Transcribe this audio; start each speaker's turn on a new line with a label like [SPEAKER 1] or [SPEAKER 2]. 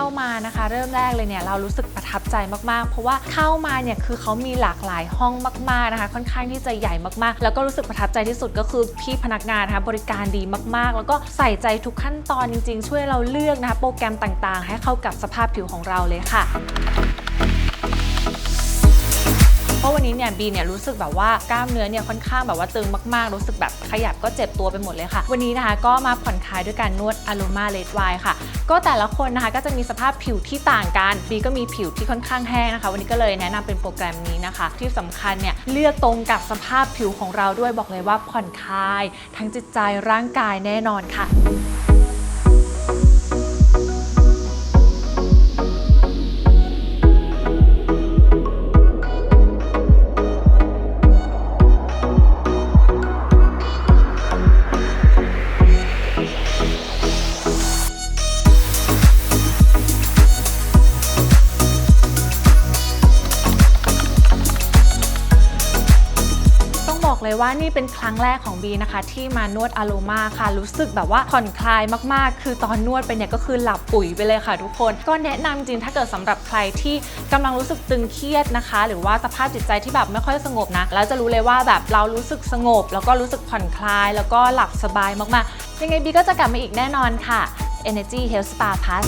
[SPEAKER 1] เข้ามานะคะ เริ่มแรกเลยเนี่ยเรารู้สึกประทับใจมากๆ เพราะว่าเข้ามาเนี่ยคือเขามีหลากหลายห้องมากๆนะคะ ค่อนข้างที่จะใหญ่มากๆ แล้วก็รู้สึกประทับใจที่สุดก็คือพี่พนักงานนะคะบริการดีมากๆ แล้วก็ใส่ใจทุกขั้นตอนจริง ๆ ช่วยเราเลือกนะคะโปรแกรมต่างๆ ให้เข้ากับสภาพผิวของเราเลยค่ะ นี้เนี่ยบีเนี่ยรู้สึกแบบว่ากล้ามเนื้อเนี่ยค่อนข้างแบบว่าตึงมากๆ รู้สึกแบบขยับก็เจ็บตัวไปหมดเลยค่ะ วันนี้นะคะก็มาผ่อนคลายด้วยการนวดอ r o มาเลดไวค่ะ ก็แต่ละคนนะคะก็จะมีสภาพผิวที่ต่างกันบีก็มีผิวที่ค่อนข้างแห้งนะคะ วันนี้ก็เลยแนะนำเป็นโปรแกรมนี้นะคะ ที่สำคัญเนี่ยเลือกตรงกับสภาพผิวของเราด้วยบอกเลยว่าผ่อนคลาย ทั้งจิตใจร่างกายแน่นอนค่ะ บอกเลยว่านี่เป็นครั้งแรกของบีนะคะ ที่มานวดอโรมาค่ะ รู้สึกแบบว่าผ่อนคลายมากๆ คือตอนนวดไปเนี่ยก็คือหลับปุ๋ยไปเลยค่ะทุกคน ก็แนะนำจริงถ้าเกิดสำหรับใครที่กำลังรู้สึกตึงเครียดนะคะ หรือว่าสภาพจิตใจที่แบบไม่ค่อยสงบนะแล้วจะรู้เลยว่าแบบเรารู้สึกสงบ แล้วก็รู้สึกผ่อนคลาย แล้วก็หลับสบายมากๆ ยังไงบีก็จะกลับมาอีกแน่นอนค่ะ Energy Health Spa Plus